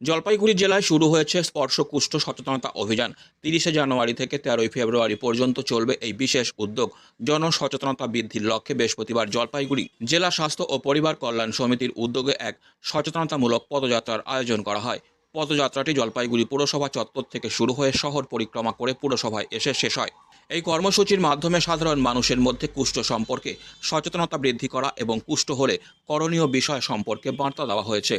জলপাইগুড়ি জেলায় শুরু হয়েছে স্পর্শ কুষ্ঠ সচেতনতা অভিযান। তিরিশে জানুয়ারি থেকে তেরোই ফেব্রুয়ারি পর্যন্ত চলবে এই বিশেষ উদ্যোগ। জনসচেতনতা বৃদ্ধির লক্ষ্যে বৃহস্পতিবার জলপাইগুড়ি জেলা স্বাস্থ্য ও পরিবার কল্যাণ সমিতির উদ্যোগে এক সচেতনতামূলক পদযাত্রার আয়োজন করা হয়। পদযাত্রাটি জলপাইগুড়ি পুরসভা চত্বর থেকে শুরু হয়ে শহর পরিক্রমা করে পুরসভায় এসে শেষ হয়। এই কর্মসূচির মাধ্যমে সাধারণ মানুষের মধ্যে কুষ্ঠ সম্পর্কে সচেতনতা বৃদ্ধি করা এবং কুষ্ঠ হলে করণীয় বিষয় সম্পর্কে বার্তা দেওয়া হয়েছে।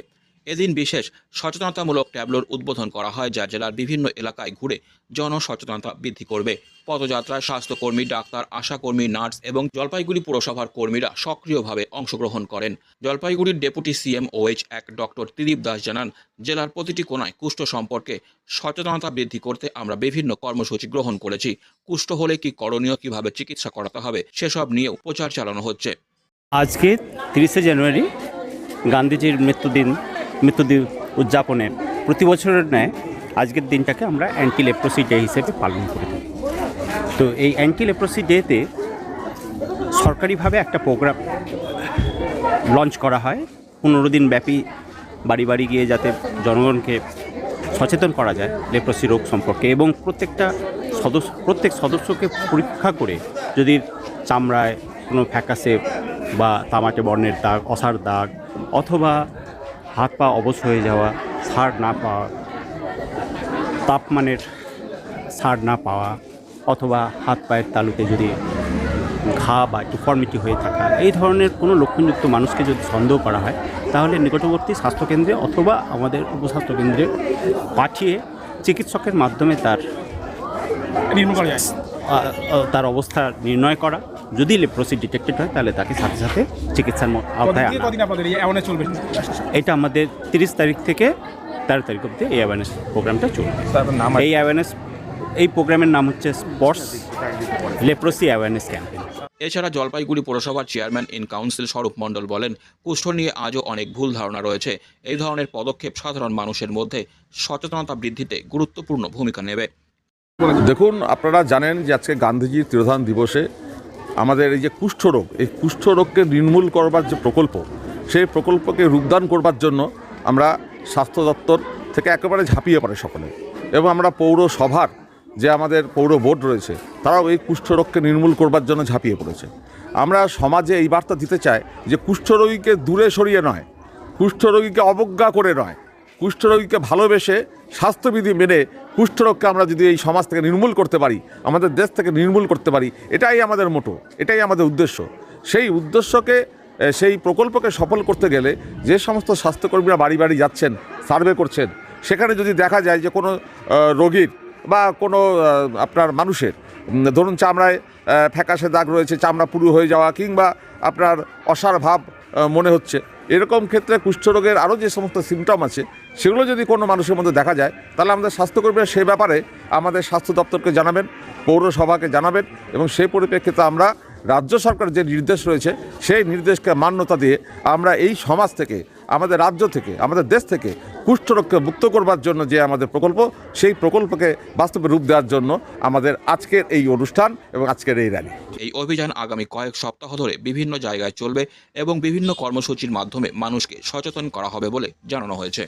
এদিন বিশেষ সচেতনতামূলক ট্যাবলোর উদ্বোধন করা হয়, যা জেলার বিভিন্ন এলাকায় ঘুরে জনসচেতনতা বৃদ্ধি করবে। পদযাত্রায় স্বাস্থ্যকর্মী, ডাক্তার, আশাকর্মী, নার্স এবং জলপাইগুড়ি পুরসভার কর্মীরা সক্রিয়ভাবে অংশগ্রহণ করেন। জলপাইগুড়ির ডেপুটি সিএম ওএইচ এক ডক্টর ত্রিদীপ দাস জানান, জেলার প্রতিটি কোনায় কুষ্ঠ সম্পর্কে সচেতনতা বৃদ্ধি করতে আমরা বিভিন্ন কর্মসূচি গ্রহণ করেছি। কুষ্ঠ হলে কি করণীয়, কীভাবে চিকিৎসা করাতে হবে, সেসব নিয়েও প্রচার চালানো হচ্ছে। আজকে তিরিশে জানুয়ারি গান্ধীজির মৃত্যুদিন। মৃত্যুদিন উদযাপনে প্রতি বছরের ন্যায় আজকের দিনটাকে আমরা অ্যান্টি লেপ্রোসি ডে হিসেবে পালন করি। তো এই অ্যান্টি লেপ্রোসি ডেতে সরকারিভাবে একটা প্রোগ্রাম লঞ্চ করা হয়। পনেরো দিন ব্যাপী বাড়ি বাড়ি গিয়ে যাতে জনগণকে সচেতন করা যায় লেপ্রোসি রোগ সম্পর্কে এবং প্রত্যেকটা সদস্য, প্রত্যেক সদস্যকে পরীক্ষা করে যদি চামড়ায় কোনো ফ্যাকাসে বা তামাটে বর্ণের দাগ, অসার দাগ অথবা হাত পা অবশ হয়ে যাওয়া সার না পাওয়া তাপমানের সার না পাওয়া অথবা হাত পায়ের তালুতে যদি ঘা বা ডিফর্মিটি হয়ে থাকা এই ধরনের কোনো লক্ষণযুক্ত মানুষকে যদি সন্দেহ করা হয় তাহলে নিকটবর্তী স্বাস্থ্যকেন্দ্রে অথবা আমাদের উপস্বাস্থ্যকেন্দ্রে পাঠিয়ে চিকিৎসকের মাধ্যমে তার তার অবস্থা নির্ণয় করা যদি লেপ্রোসি ডিটেক্টেড হয় তাহলে তাকে সাথে সাথে চিকিৎসার আওতায় আনা চলবে? এটা আমাদের তিরিশ তারিখ থেকে তেরো তারিখ অবধি এই অ্যাওয়ারনেস প্রোগ্রামটা চলবে। নাম এই অ্যাওয়ারনেস এই প্রোগ্রামের নাম হচ্ছে স্পোর্টস লেপ্রোসি অ্যাওয়ারনেস ক্যাম্পেইন এছাড়া জলপাইগুড়ি পুরসভার চেয়ারম্যান ইন কাউন্সিল স্বরূপ মণ্ডল বলেন কুষ্ঠ নিয়ে আজও অনেক ভুল ধারণা রয়েছে। এই ধরনের পদক্ষেপ সাধারণ মানুষের মধ্যে সচেতনতা বৃদ্ধিতে গুরুত্বপূর্ণ ভূমিকা নেবে। দেখুন আপনারা জানেন যে আজকে গান্ধীজির তিরোধান দিবসে আমাদের এই যে কুষ্ঠরোগ এই কুষ্ঠরোগকে নির্মূল করবার যে প্রকল্প, সেই প্রকল্পকে রূপদান করবার জন্য আমরা স্বাস্থ্য দপ্তর থেকে একেবারে ঝাঁপিয়ে পড়ে সকলে। এবং আমরা পৌরসভার যে আমাদের পৌর বোর্ড রয়েছে, তারাও এই কুষ্ঠরোগকে নির্মূল করবার জন্য ঝাঁপিয়ে পড়েছে। আমরা সমাজে এই বার্তা দিতে চাই যে কুষ্ঠরোগীকে দূরে সরিয়ে নয় কুষ্ঠরোগীকে অবজ্ঞা করে নয় কুষ্ঠরোগীকে ভালোবেসে স্বাস্থ্যবিধি মেনে কুষ্ঠরোগকে আমরা যদি এই সমাজ থেকে নির্মূল করতে পারি, আমাদের দেশ থেকে নির্মূল করতে পারি, এটাই আমাদের মোটো, এটাই আমাদের উদ্দেশ্য। সেই উদ্দেশ্যকে সেই প্রকল্পকে সফল করতে গেলে যে সমস্ত স্বাস্থ্যকর্মীরা বাড়ি বাড়ি যাচ্ছেন, সার্ভে করছেন, সেখানে যদি দেখা যায় যে কোনো রোগীর বা কোনো আপনার মানুষের ধরুন চামড়ায় ফ্যাকাশে দাগ রয়েছে, চামড়া পুরু হয়ে যাওয়া কিংবা আপনার অসার ভাব মনে হচ্ছে। এরকম ক্ষেত্রে কুষ্ঠরোগের আরও যে সমস্ত সিমটম আছে, সেগুলো যদি কোনো মানুষের মধ্যে দেখা যায়, তাহলে আমাদের স্বাস্থ্যকর্মীরা সেই ব্যাপারে আমাদের স্বাস্থ্য দপ্তরকে জানাবেন, পৌরসভাকে জানাবেন এবং সেই পরিপ্রেক্ষিতে আমরা রাজ্য সরকার যে নির্দেশ রয়েছে, সেই নির্দেশকে মান্যতা দিয়ে আমরা এই সমাজ থেকে, আমাদের রাজ্য থেকে, আমাদের দেশ থেকে কুষ্ঠরোগকে মুক্ত করবার জন্য যে আমাদের প্রকল্প, সেই প্রকল্পকে বাস্তবে রূপ দেওয়ার জন্য আমাদের আজকের এই অনুষ্ঠান এবং আজকের এই র্যালি এই অভিযান আগামী কয়েক সপ্তাহ ধরে বিভিন্ন জায়গায় চলবে এবং বিভিন্ন কর্মসূচির মাধ্যমে মানুষকে সচেতন করা হবে বলে জানানো হয়েছে।